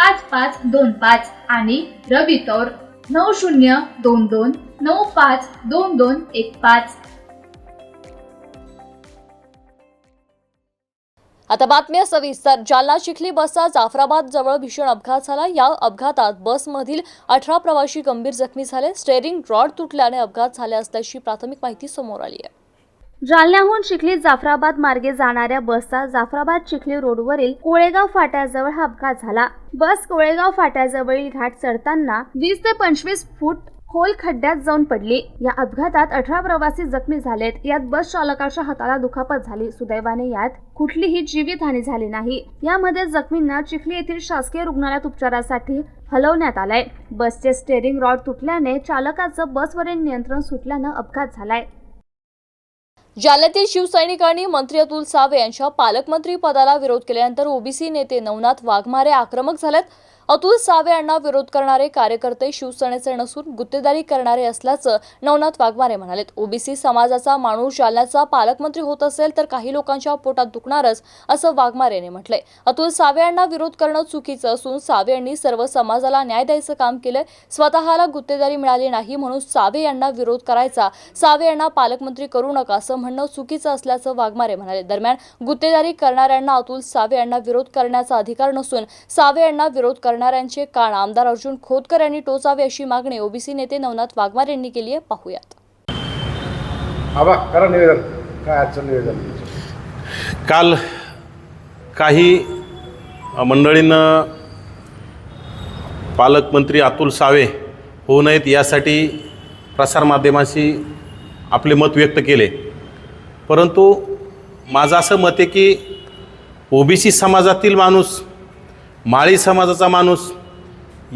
पाच पाच दोन पाच आणि रवी तौर नऊ शून्य दोन दोन नऊ पाच दोन दोन एक पाच. आता बातम्या सविस्तर जालना चिखली बसचा जाफराबाद जवळ भीषण अपघात झाला. या अपघातात बसमधील अठरा प्रवासी गंभीर जखमी झाले. स्टेअरिंग रॉड तुटल्याने अपघात झाला असल्याची प्राथमिक माहिती समोर आली आहे. जालन्याहून चिखली जाफराबाद मार्गे जाणाऱ्या बसचा जाफराबाद चिखली रोडवरील कोळेगाव फाट्याजवळ हा अपघात झाला. बस कोळेगाव फाट्याजवळील घाट चढताना वीस ते पंचवीस फूट खोल खड्ड्यात जाऊन पडली. या अपघातात अठरा प्रवासी जखमी झालेत. यात बस चालकाच्या हाताला दुखापत झाली. सुदैवाने यात कुठलीही जीवितहानी झाली नाही. यामध्ये जखमींना चिखली येथील शासकीय रुग्णालयात उपचारासाठी हलवण्यात आलाय. बसचे स्टेअरिंग रॉड तुटल्याने चालकाचं बसवरील नियंत्रण सुटल्यानं अपघात झालाय. जालन्यातील शिवसैनिकांनी मंत्री अतुल सावे यांच्या पालकमंत्री पदाला विरोध केल्यानंतर ओबीसी नेते नवनाथ वाघमारे आक्रमक झालेत अतुल सावे यांना विरोध करणारे कार्यकर्ते शिवसेनेचे नसून गुत्तेदारी करणारे असल्याचं नवनाथ वाघमारे म्हणालेत. ओबीसी समाजाचा माणूस जालन्याचा पालकमंत्री होत असेल तर काही लोकांच्या पोटात दुखणारच असं वाघमारेने म्हटलंय. अतुल सावे यांना विरोध करणं चुकीचं असून सावे यांनी सर्व समाजाला न्याय द्यायचं काम केलंय. स्वतःला गुत्तेदारी मिळाली नाही म्हणून सावे यांना विरोध करायचा सावे यांना पालकमंत्री करू नका असं म्हणणं चुकीचं असल्याचं वाघमारे म्हणाले. दरम्यान गुत्तेदारी करणाऱ्यांना अतुल सावे यांना विरोध करण्याचा अधिकार नसून सावे यांना विरोध करणाऱ्यांचे कान आमदार अर्जुन खोतकर यांनी टोचावे अशी मागणी ओबीसी नेते नवनाथ वाघमारे यांनी केली आहे. पाहूयात. आबा करा निवेदन. काय आजचं निवेदन? काल काही मंडळींनं पालकमंत्री अतुल सावे होऊ नयेत यासाठी प्रसारमाध्यमांशी आपले मत व्यक्त केले. परंतु माझं असं मत आहे की ओबीसी समाजातील माणूस माळी समाजाचा माणूस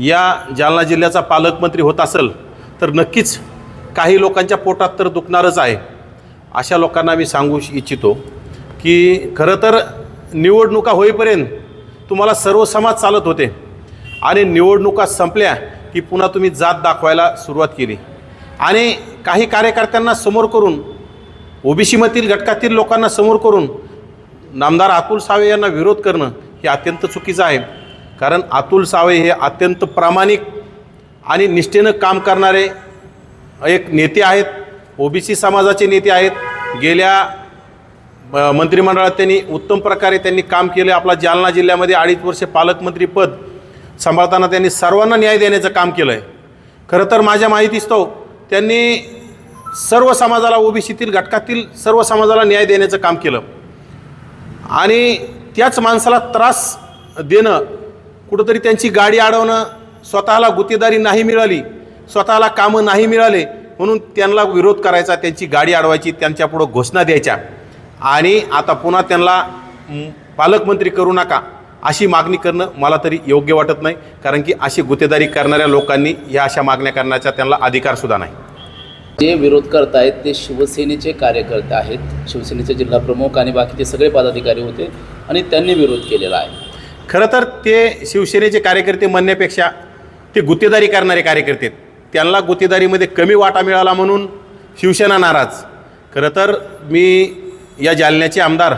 या जालना जिल्ह्याचा पालकमंत्री होत असेल तर नक्कीच काही लोकांच्या पोटात तर दुखणारच आहे. अशा लोकांना मी सांगू इच्छितो की खरं तर निवडणुका होईपर्यंत तुम्हाला सर्व समाज चालत होते आणि निवडणुका संपल्या की पुन्हा तुम्ही जात दाखवायला सुरुवात केली. आणि काही कार्यकर्त्यांना समोर करून ओबीसीमधील घटकातील लोकांना समोर करून नामदार अतुल सावे यांना विरोध करणं हे अत्यंत चुकीचं आहे. कारण अतुल सावे हे अत्यंत प्रामाणिक आणि निष्ठेनं काम करणारे एक नेते आहेत. ओबीसी समाजाचे नेते आहेत. गेल्या मंत्रिमंडळात त्यांनी उत्तम प्रकारे त्यांनी काम केले. आपला जालना जिल्ह्यामध्ये अडीच वर्षे पालकमंत्री पद सांभाळताना त्यांनी सर्वांना न्याय देण्याचं काम केलं आहे खरं तर माझ्या माहितीस्तव त्यांनी सर्व समाजाला ओबीसीतील घटकातील सर्व समाजाला न्याय देण्याचं काम केलं. आणि त्याच माणसाला त्रास देणं कुठंतरी त्यांची गाडी अडवणं स्वतःला गुत्तेदारी नाही मिळाली स्वतःला कामं नाही मिळाले म्हणून त्यांना विरोध करायचा त्यांची गाडी अडवायची त्यांच्यापुढं घोषणा द्यायच्या. आणि आता पुन्हा त्यांना पालकमंत्री करू नका अशी मागणी करणं मला तरी योग्य वाटत नाही कारण की अशी गुत्तेदारी करणाऱ्या लोकांनी या अशा मागण्या करण्याचा त्यांना अधिकारसुद्धा नाही. जे विरोध आहेत ते शिवसेनेचे कार्यकर्ते आहेत. शिवसेनेचे जिल्हा प्रमुख आणि बाकीचे सगळे पदाधिकारी होते आणि त्यांनी विरोध केलेला आहे. खरं तर ते शिवसेनेचे कार्यकर्ते म्हणण्यापेक्षा ते गुत्तेदारी करणारे कार्यकर्ते आहेत. त्यांना गुत्तेदारीमध्ये कमी वाटा मिळाला म्हणून शिवसेना नाराज. खरं तर मी या जालन्याचे आमदार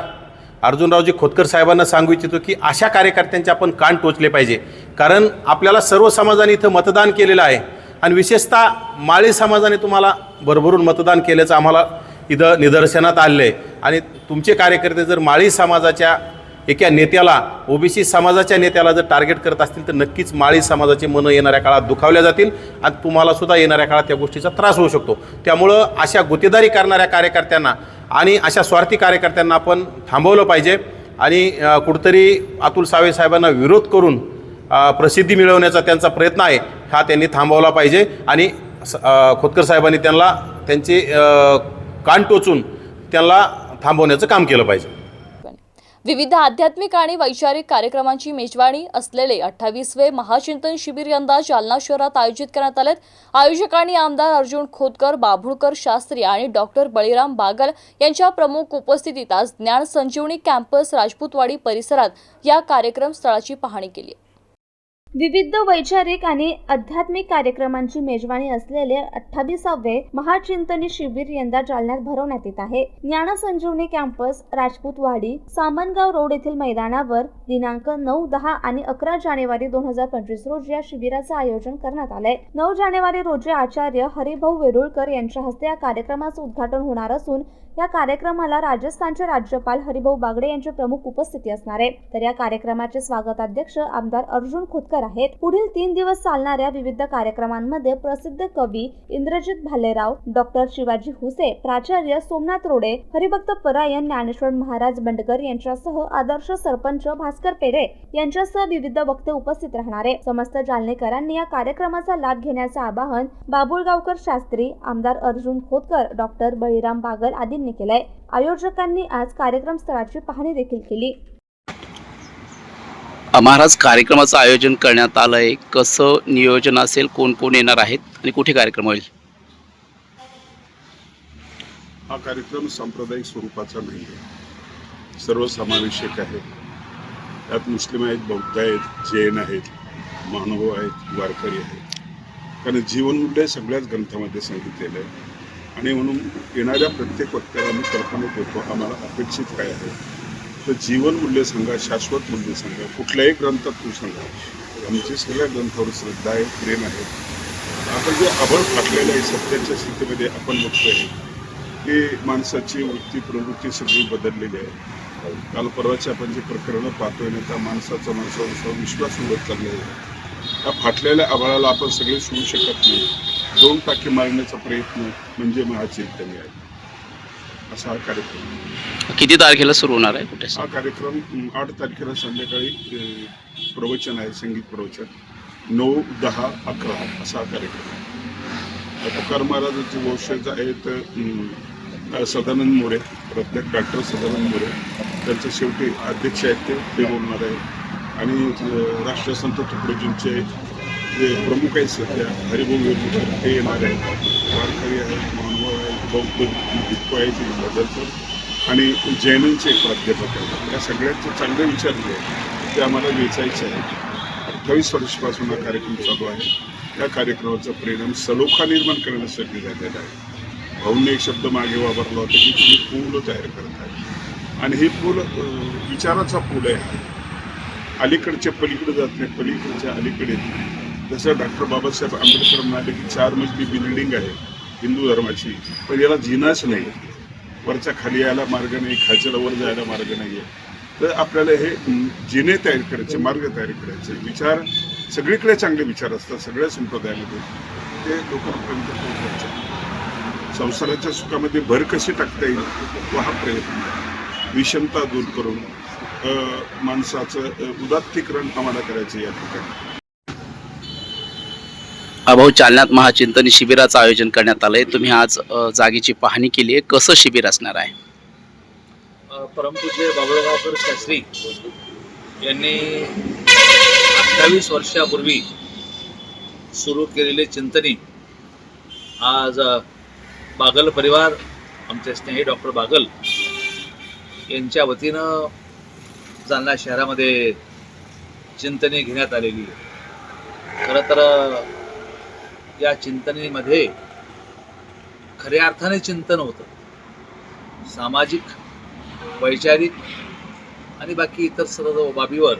अर्जुनरावजी खोतकर साहेबांना सांगू इच्छितो की अशा कार्यकर्त्यांचे आपण कान टोचले पाहिजे. कारण आपल्याला सर्व समाजाने इथं मतदान केलेलं आहे आणि विशेषतः माळी समाजाने तुम्हाला भरभरून मतदान केल्याचं आम्हाला इथं निदर्शनात आलेलं आहे आणि तुमचे कार्यकर्ते जर माळी समाजाच्या एका नेत्याला ओबीसी समाजाच्या नेत्याला जर टार्गेट करत असतील तर नक्कीच माळी समाजाचे मनं येणाऱ्या काळात दुखावल्या जातील आणि तुम्हाला सुद्धा येणाऱ्या काळात त्या गोष्टीचा त्रास होऊ शकतो. त्यामुळं अशा गुतेदारी करणाऱ्या कार्यकर्त्यांना आणि अशा स्वार्थी कार्यकर्त्यांना आपण थांबवलं पाहिजे. आणि कुठंतरी अतुल सावे साहेबांना विरोध करून प्रसिद्धी मिळवण्याचा त्यांचा प्रयत्न आहे. हा त्यांनी थांबवला पाहिजे. आणि खोतकर साहेबांनी त्यांना त्यांचे कान टोचून त्यांना थांबवण्याचं काम केलं पाहिजे. विविध आध्यात्मिक आणि वैचारिक कार्यक्रमांची मेजवानी असलेले अठ्ठावीसवे महाचिंतन शिबिर यंदा जालना शहरात आयोजित करण्यात आलेत. आयोजकांनी आमदार अर्जुन खोतकर बाभुळकर शास्त्री आणि डॉक्टर बळीराम बागल यांच्या प्रमुख उपस्थितीत आज ज्ञान संजीवनी कॅम्पस राजपूतवाडी परिसरात या कार्यक्रम स्थळाची पाहणी केली विविध वैचारिक आणि आध्यात्मिक कार्यक्रमांची मेजवानी असलेले अठ्ठावीसावे महाचिंतनी शिबिर यंदा जालन्यात भरवण्यात येत आहे. ज्ञान संजीवनी कॅम्पस राजपूतवाडी सामनगाव रोड येथील मैदानावर दिनांक नऊ दहा आणि अकरा जानेवारी दोन हजार पंचवीस रोजी या शिबिराचं आयोजन करण्यात आलंय. नऊ जानेवारी रोजी आचार्य हरिभाऊ वेरुळकर यांच्या हस्ते या कार्यक्रमाचं उद्घाटन होणार असून या कार्यक्रमाला राजस्थानचे राज्यपाल हरिभाऊ बागडे यांची प्रमुख उपस्थिती असणार आहे. तर या कार्यक्रमाचे स्वागताध्यक्ष आमदार अर्जुन खोतकर आहेत. पुढील तीन दिवस चालणाऱ्या विविध कार्यक्रमांमध्ये प्रसिद्ध कवी इंद्रजित भालेराव डॉक्टर शिवाजी हुसे प्राचार्य सोमनाथ रोडे हरिभक्त परायण ज्ञानेश्वर महाराज बंडकर यांच्यासह आदर्श सरपंच भास्कर पेरे यांच्यासह विविध वक्ते उपस्थित राहणार आहे. समस्त जालनेकरांनी या कार्यक्रमाचा लाभ घेण्याचं आवाहन बाबुळगावकर शास्त्री आमदार अर्जुन खोतकर डॉक्टर बळीराम बागल आदींनी केलंय. आयोजकांनी आज कार्यक्रम स्थळाची पाहणी देखील केली. महाराज कार्यक्रमाचं आयोजन करण्यात आलं आहे कसं नियोजन असेल कोण कोण येणार आहेत आणि कुठे कार्यक्रम होईल? हा कार्यक्रम सांप्रदायिक स्वरूपाचा नाही आहे. सर्वसमावेशक आहे. त्यात मुस्लिम आहेत बौद्ध आहेत जैन आहेत मानव आहेत वारकरी आहेत. कारण जीवनमूल्य सगळ्याच ग्रंथामध्ये सांगितलेलं आहे. आणि म्हणून येणाऱ्या प्रत्येक वक्त्याला मी कल्पना देतो आम्हाला अपेक्षित काय आहे? तर जीवन मूल्य सांगा शाश्वत मूल्य सांगा कुठल्याही ग्रंथात तू सांगा. आमची सगळ्या ग्रंथावर श्रद्धा आहे प्रेम आहे. आपण जे आभळ फाटलेलं आहे सत्याच्या स्थितीमध्ये आपण बघतोय की माणसाची वृत्ती प्रवृत्ती सगळी बदललेली आहे. काल परवाची आपण जे प्रकरणं पाहतोय ना त्या माणसाचा माणसावर विश्वास उडत चाललेला आहे. त्या फाटलेल्या आभाळाला आपण सगळे सोडू शकत नाही. दोन टाके मारण्याचा प्रयत्न म्हणजे महाचिंतनी आहे. असा हा कार्यक्रम. किती तारखेला सुरू होणार आहे कुठे? हा कार्यक्रम आठ तारखेला संध्याकाळी प्रवचन आहे संगीत प्रवचन. नऊ दहा अकरा असा हा कार्यक्रम आहे. तुकार महाराजांचे वंशज आहेत सदानंद मोरे प्रत्येक डॉक्टर सदानंद मोरे. त्यांचे शेवटी अध्यक्ष आहेत ते ते बोलणार आहे आणि राष्ट्रसंत तुकडोजींचे जे प्रमुख आहेत सध्या हरिभाऊ वेलुकर ते येणार आहेत वारकरी आहेत मानव आहेत बौद्ध भिक्खू आहेत बदलचं आणि जैनांचे एक प्राध्यापक आहेत या सगळ्यांचे चांगले विचार जे आहेत ते आम्हाला वेचायचे आहेत अठ्ठावीस वर्षापासून हा कार्यक्रम चालू आहे या कार्यक्रमाचा परिणाम सलोखा निर्माण करण्यासाठी झालेला आहे भाऊने एक शब्द मागे वापरला होता की तुम्ही पूल तयार करत आहे आणि हे पूल विचाराचा पूल आहे अलीकडच्या पलीकडे जात नाही पलीकडच्या अलीकडे येत नाही जसं डॉक्टर बाबासाहेब आंबेडकर म्हणाले की चार मजली बिल्डिंग आहे हिंदू धर्माची. पण याला जिनाच नाही. वरच्या खाली यायला मार्ग नाही खालच्याला वर जायला मार्ग नाही आहे तर आपल्याला हे जिने तयार करायचे मार्ग तयार करायचे. विचार सगळीकडे चांगले विचार असतात सगळ्या संप्रदायामध्ये. ते लोकांपर्यंत पोहोचायचे. संसाराच्या सुखामध्ये भर कशी टाकता येईल तो हा प्रयत्न विषमता दूर करून माणसाचं उदात्तीकरण आम्हाला करायचं या ठिकाणी. अभाऊ चालनात महाचिंतनी शिबिराचं आयोजन करण्यात आलं आहे तुम्ही आज जागेची पाहणी केली आहे. कसं शिबिर असणार आहे? परमपूज्य बाबळगावकर शास्त्री यांनी अठ्ठावीस वर्षापूर्वी सुरू केलेले चिंतनी आज बागल परिवार आमचे स्नेही डॉक्टर बागल यांच्या वतीनं जालना शहरामध्ये चिंतनी घेण्यात आलेली आहे. खरं तर या चिंतनेमध्ये खऱ्या अर्थाने चिंतन होतं. सामाजिक वैचारिक आणि बाकी इतर सर्व बाबीवर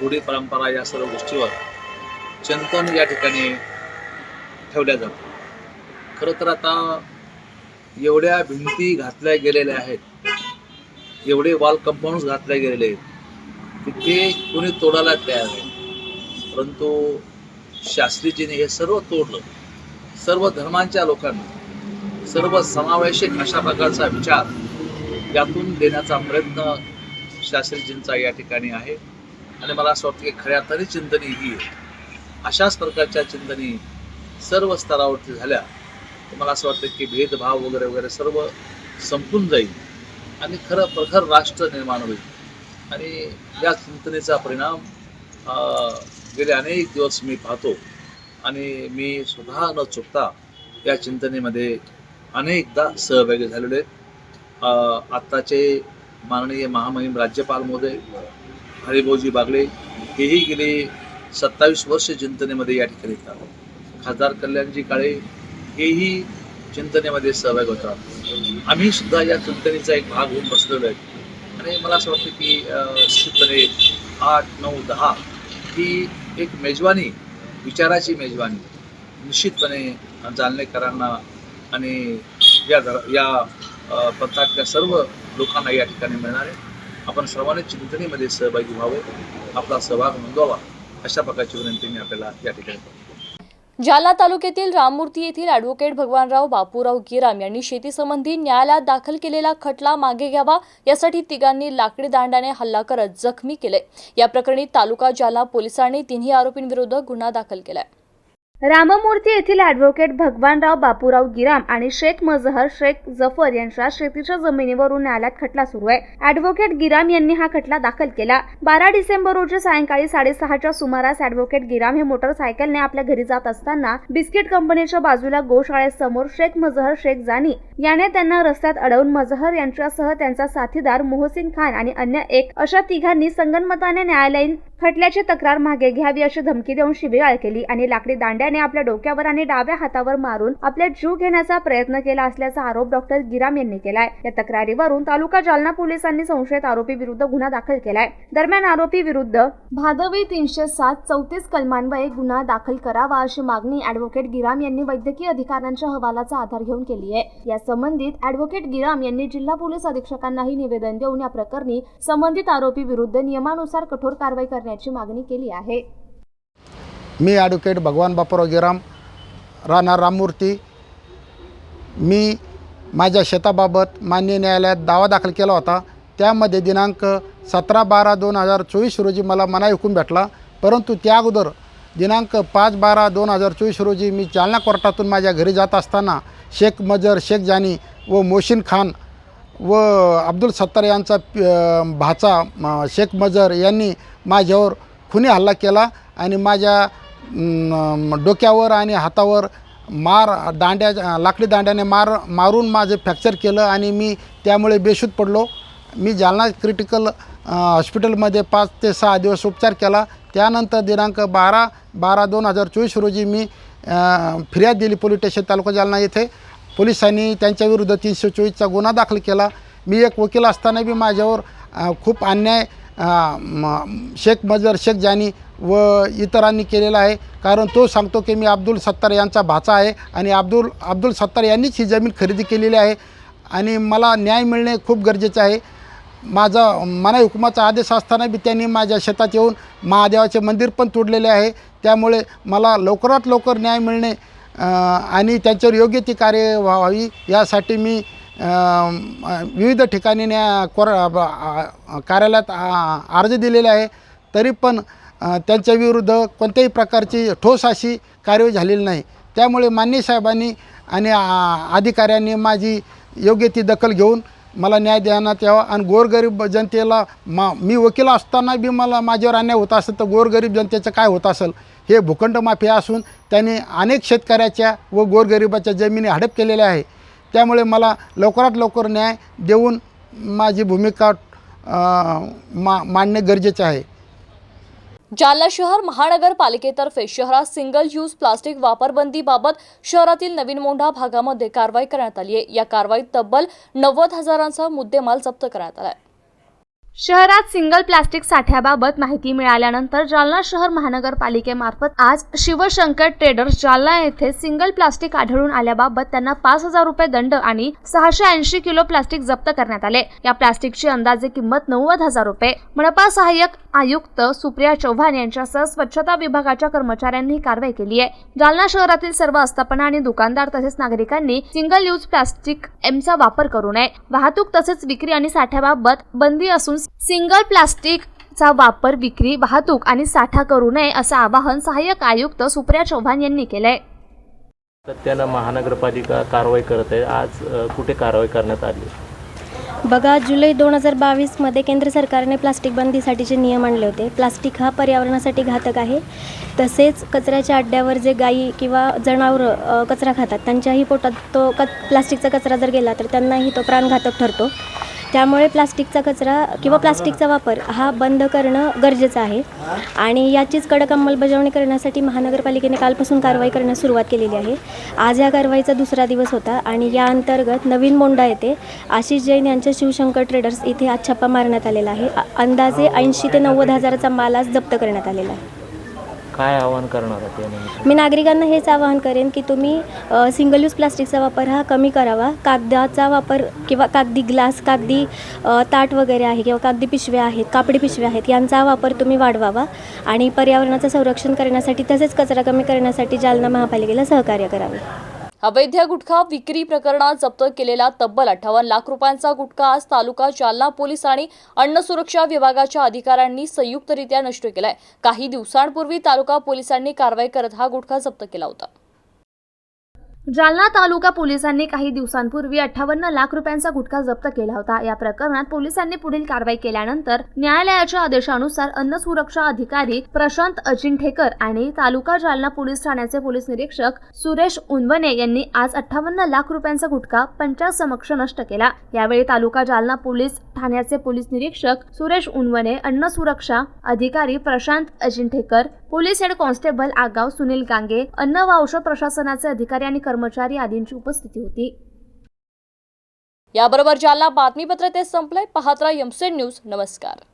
रूढी परंपरा या सर्व गोष्टीवर चिंतन या ठिकाणी ठेवल्या जातं. खरं तर आता एवढ्या भिंती घातल्या गेलेल्या आहेत एवढे वॉल कंपाऊंड्स घातले गेलेले आहेत की ते कोणी तोडायला तयार आहे परंतु शास्त्रीजीने हे सर्व तोडलं. सर्व धर्मांच्या लोकांना सर्व समावेशक अशा प्रकारचा विचार यातून देण्याचा प्रयत्न शास्त्रीजींचा या ठिकाणी आहे. आणि मला असं वाटतं की खऱ्या तरी चिंतनी ही आहे. अशाच प्रकारच्या चिंतनी सर्व स्तरावरती झाल्या. तर मला असं वाटतं की भेदभाव वगैरे वगैरे सर्व संपून जाईल. आणि खरं प्रखर राष्ट्र निर्माण होईल. आणि या चिंतनेचा परिणाम गेले अनेक दिवस मी पाहतो आणि मी स्वतः न चुकता या चिंतनेमध्ये अनेकदा सहभागी झालेले आहेत आत्ताचे माननीय महामहिम राज्यपाल महोदय हरिभाऊजी बागले हेही गेले सत्तावीस वर्ष चिंतनेमध्ये या ठिकाणी येतात. खासदार कल्याणजी काळे हेही चिंतनेमध्ये सहभाग होतात. आम्ही सुद्धा या चिंतनेचा एक भाग होऊन बसलेलो आहे. आणि मला असं वाटतं की चिंतने आठ नऊ दहा ही एक मेजवानी विचाराची मेजवानी. निश्चितपणे जालनेकरांना आणि या या पंथातल्या सर्व लोकांना या ठिकाणी मिळणार आहे आपण सर्वांनी चिंतनेमध्ये सहभागी व्हावं आपला सहभाग नोंदवावा अशा प्रकारची विनंती मी आपल्याला या ठिकाणी करतो. जालना तालुक्यातील राममूर्ती येथील ॲडव्होकेट भगवानराव बापूराव गिराम यांनी शेतीसंबंधी न्यायालयात दाखल केलेला खटला मागे घ्यावा यासाठी तिघांनी लाकडी दांडाने हल्ला करत जखमी केले. या प्रकरणी तालुका जालना पोलिसांनी तिन्ही आरोपींविरुद्ध गुन्हा दाखल केलाय. राममूर्ती येथील ॲडव्होकेट भगवानराव बापूराव गिराम आणि शेख मजहर शेख जफर यांच्या शेतीच्या जमिनीवरून न्यायालयात खटला सुरू आहे. ॲडव्होकेट गिराम यांनी हा खटला दाखल केला. बारा डिसेंबर रोजी सायंकाळी साडेसहाच्या सुमारास ॲडव्होकेट गिराम हे मोटरसायकलने आपल्या घरी जात असताना बिस्किट कंपनीच्या बाजूला गोशाळेसमोर शेख मजहर शेख जानी याने त्यांना रस्त्यात अडवून मजहर यांच्यासह त्यांचा साथीदार मोहसिन खान आणि अन्य एक अशा तिघांनी संगनमताने न्यायालयीन खटल्याची तक्रार मागे घ्यावी अशी धमकी देऊन शिबिराळ केली आणि लाकडी दांड्याने आपल्या डोक्यावर आणि डाव्या हातावर मारून आपल्या जीव घेण्याचा प्रयत्न केला असल्याचा आरोप डॉक्टर गिराम यांनी केलाय. या तक्रारीवरून तालुका जालना पोलिसांनी संशयित आरोपी विरुद्ध गुन्हा दाखल केलाय. दरम्यान आरोपी विरुद्ध भादवी तीनशे सात चौतीस कलमांवर गुन्हा दाखल करावा अशी मागणी ऍडव्होकेट गिराम यांनी वैद्यकीय अधिकाऱ्यांच्या हवालाचा आधार घेऊन केली आहे. या संबंधित ऍडव्होकेट गिराम यांनी जिल्हा पोलीस अधीक्षकांनाही निवेदन देऊन या प्रकरणी संबंधित आरोपी विरुद्ध नियमानुसार कठोर कारवाई करण्याची मागणी केली आहे. मी ॲडव्होकेट भगवान बापूराव गिराम राहणार राममूर्ती. मी माझ्या शेताबाबत मान्य न्यायालयात दावा दाखल केला होता. त्यामध्ये दिनांक सतरा बारा दोन हजार चोवीस रोजी मला मनाई हुकूम भेटला. परंतु त्या अगोदर दिनांक पाच बारा दोन हजार चोवीस रोजी मी जालना कोर्टातून माझ्या घरी जात असताना शेख मजर शेख जानी व मोशीन खान व अब्दुल सत्तार यांचा भाचा शेख मजर यांनी माझ्यावर खुनी हल्ला केला आणि माझ्या डोक्यावर आणि हातावर मार दांड्या लाकडी दांड्याने मार मारून माझं फ्रॅक्चर केलं आणि मी त्यामुळे बेशूद पडलो. मी जालना क्रिटिकल हॉस्पिटलमध्ये पाच ते सहा दिवस उपचार केला. त्यानंतर दिनांक बारा बारा दोन हजार चोवीस रोजी मी फिर्याद दिली पोलीस स्टेशन तालुका जालना येथे. पोलिसांनी त्यांच्याविरुद्ध तीनशे चोवीसचा गुन्हा दाखल केला. मी एक वकील असताना बी माझ्यावर खूप अन्याय म- शेख मजर शेख जानी व इतरांनी केलेला आहे. कारण तो सांगतो की मी अब्दुल सत्तार यांचा भाचा आहे आणि अब्दुल अब्दुल सत्तार यांनीच ही जमीन खरेदी केलेली आहे आणि मला न्याय मिळणे खूप गरजेचे आहे. माझा मनाई हुकुमाचा आदेश असताना बी त्यांनी माझ्या शेतात येऊन महादेवाचे मंदिर पण तोडलेले आहे. त्यामुळे मला लवकरात लवकर न्याय मिळणे आणि त्यांच्यावर योग्य ती कार्य व्हावी यासाठी मी विविध ठिकाणी न्या कोर कार्यालयात अर्ज दिलेले आहे. तरी पण त्यांच्याविरुद्ध त्यांच्या विरुद्ध कोणत्याही प्रकारची ठोस अशी कार्य झालेली नाही. त्यामुळे मान्य साहेबांनी आणि अधिकाऱ्यांनी माझी योग्य ती दखल घेऊन मला न्याय देण्यात यावा आणि गोरगरीब जनतेला मा मी वकील असताना बी मला माझ्यावर अन्याय होत असेल तर गोरगरीब जनतेचं काय होत असेल? हे भूखंड माफिया असून त्यांनी अनेक शेतकऱ्याच्या व गोरगरिबाच्या जमिनी हडप केलेल्या आहे. त्यामुळे मला लवकरात लवकर न्याय देऊन माझी भूमिका मा मांडणे गरजेचे आहे. जालना शहर महानगरपालिकेतर्फे शहरात सिंगल यूज प्लास्टिक वापरबंदीबाबत शहरातील नवीन मोंढा भागामध्ये कारवाई करण्यात आली आहे. या कारवाईत तब्बल नव्वद हजारांचा मुद्देमाल जप्त करण्यात आला आहे. शहरात सिंगल प्लास्टिक साठ्याबाबत माहिती मिळाल्यानंतर जालना शहर महानगरपालिकेमार्फत आज शिवशंकर ट्रेडर्स जालना येथे सिंगल प्लास्टिक आढळून आल्याबाबत त्यांना पाच हजार रुपये दंड आणि सहाशे ऐंशी किलो प्लास्टिक जप्त करण्यात आले. या प्लास्टिकची अंदाजे किंमत नव्वद हजार रुपये. मनपा सहाय्यक आयुक्त सुप्रिया चौहान यांच्यासह स्वच्छता विभागाच्या कर्मचाऱ्यांनी ही कारवाई केली आहे. जालना शहरातील सर्व आस्थापना आणि दुकानदार तसेच नागरिकांनी सिंगल यूज प्लास्टिक एमचा वापर करू नये. वाहतूक तसेच विक्री आणि साठ्याबाबत बंदी असून सिंगल प्लास्टिक चा वापर विक्री वाहतूक आणि साठा करू नये असं आवाहन सहाय्यक आयुक्त सुप्रिया चव्हाण यांनी केलंय. सातत्यानं महानगरपालिका कारवाई करत आहे. आज कुठे कारवाई करण्यात आली? बघा जुलै दोन हजार बावीसमध्ये केंद्र सरकारने प्लास्टिक बंदीसाठीचे नियम आणले होते. प्लास्टिक हा पर्यावरणासाठी घातक आहे. तसेच कचऱ्याच्या अड्ड्यावर जे गायी किंवा जनावरं कचरा खातात त्यांच्याही पोटात तो क प्लास्टिकचा कचरा जर गेला तर त्यांनाही तो प्राणघातक ठरतो. त्यामुळे प्लास्टिकचा कचरा किंवा प्लास्टिकचा वापर हा बंद करणं गरजेचं आहे. आणि याचीच कडक अंमलबजावणी करण्यासाठी महानगरपालिकेने कालपासून कारवाई करण्यास सुरुवात केलेली आहे. आज या कारवाईचा दुसरा दिवस होता आणि या अंतर्गत नवीन मोंडा येथे आशिष जैन यांच्या शिवशंकर ट्रेडर्स इथे आज छापा मारण्यात आलेला आहे. अंदाजे ऐंशी ते नव्वद हजाराचा माल आज जप्त करण्यात आलेला आहे. काय आवाहन करणार मी नागरिकांना हेच आवाहन करेन की तुम्ही अ, सिंगल यूज प्लास्टिकचा वापर हा कमी करावा. कागदाचा वापर किंवा कागदी ग्लास कागदी अ, ताट वगैरे आहे किंवा कागदी पिशव्या आहेत कापडी पिशव्या आहेत यांचा वापर तुम्ही वाढवावा आणि पर्यावरणाचं संरक्षण करण्यासाठी तसेच कचरा कमी करण्यासाठी जालना महापालिकेला सहकार्य करावे. अवैध गुटखा विक्री प्रकरणात जप्त केलेला तब्बल अठ्ठावन्न लाख रुपयांचा गुटखा आज तालुका जालना पोलीस आणि अन्न सुरक्षा विभागाच्या अधिकाऱ्यांनी संयुक्तरित्या नष्ट केलाय. काही दिवसांपूर्वी तालुका पोलिसांनी कारवाई करत हा गुटखा जप्त केला होता. जालना तालुका पोलिसांनी काही दिवसांपूर्वी अठ्ठावन्न लाख रुपयांचा गुटखा जप्त केला होता. या प्रकरणात पोलिसांनी पुढील कारवाई केल्यानंतर न्यायालयाच्या आदेशानुसार अन्न सुरक्षा अधिकारी प्रशांत अजिंठेकर आणि तालुका जालना पोलीस ठाण्याचे पोलीस निरीक्षक सुरेश उनवने यांनी आज अठ्ठावन्न लाख रुपयांचा गुटखा पंचायत समक्ष नष्ट केला. यावेळी तालुका जालना पोलीस ठाण्याचे पोलीस निरीक्षक सुरेश उनवने अन्न सुरक्षा अधिकारी Prashant Ajinthekar police head constable Agav Sunil Gange अन्न व औषध प्रशासनाचे अधिकारी आणि कर्मचारी आदींची उपस्थिती होती. याबरोबर जालना बातमीपत्र ते संपलंय. पाहत्रा यमसेन न्यूज. नमस्कार.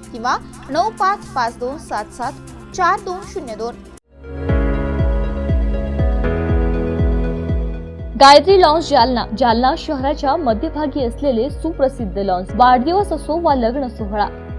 किंवा नऊ पाच पाच दोन सात सात चार दोन शून्य दोन. गायत्री लॉन्स जालना जालना शहराच्या मध्यभागी असलेले सुप्रसिद्ध लॉन्स. वाढदिवस असो वा लग्न सोहळा.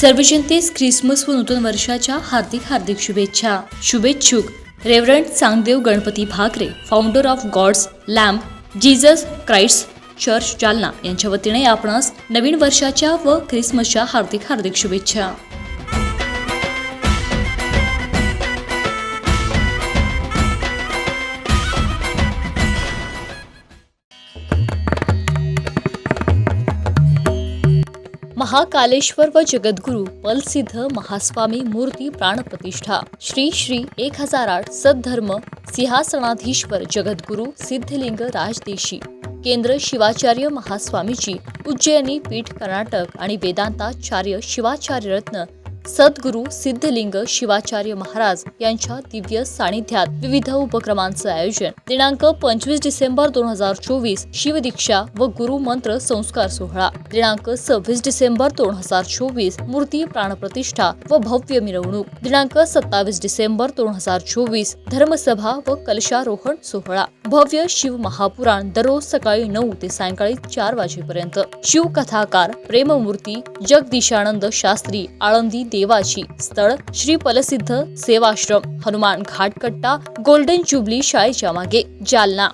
सर्व जनतेस ख्रिसमस व नूतन वर्षाच्या हार्दिक हार्दिक शुभेच्छा. शुभेच्छुक. Reverend Changdev Ganpati Bhakare founder of God's lamp Jesus Christ church Jalna यांच्या वतीने आपणास नवीन वर्षाच्या व ख्रिसमसच्या हार्दिक हार्दिक शुभेच्छा. महाकालेश्वर व जगद्गुरु पलसिद्ध महास्वामी मूर्ती प्राणप्रतिष्ठा श्री श्री एक हजार आठ सद्धर्म सिंहासनाधीश्वर जगद्गुरु सिद्धलिंग राजदेशी. केंद्र शिवाचार्य महास्वामीजी उज्जैनी पीठ कर्नाटक आणि वेदांताचार्य शिवाचार्य रत्न सद्गुरु सिद्धलिंग शिवाचार्य महाराज यांच्या दिव्य सानिध्यात विविध उपक्रमांचं आयोजन. दिनांक पंचवीस डिसेंबर दोन हजार चोवीस शिवदीक्षा व गुरु मंत्र संस्कार सोहळा. दिनांक सव्वीस डिसेंबर दोन हजार चोवीस मूर्ती प्राणप्रतिष्ठा व भव्य मिरवणूक. दिनांक सत्तावीस डिसेंबर दोन हजार चोवीस धर्मसभा व कलशारोहण सोहळा. भव्य शिव महापुराण दररोज सकाळी नऊ ते सायंकाळी चार वाजेपर्यंत. शिवकथाकार प्रेममूर्ती जगदीशानंद शास्त्री आळंदी देवाची स्थळ श्री पलसिद्ध सेवाश्रम हनुमान घाटकट्टा गोल्डन जुबली शाळेच्या मागे जालना.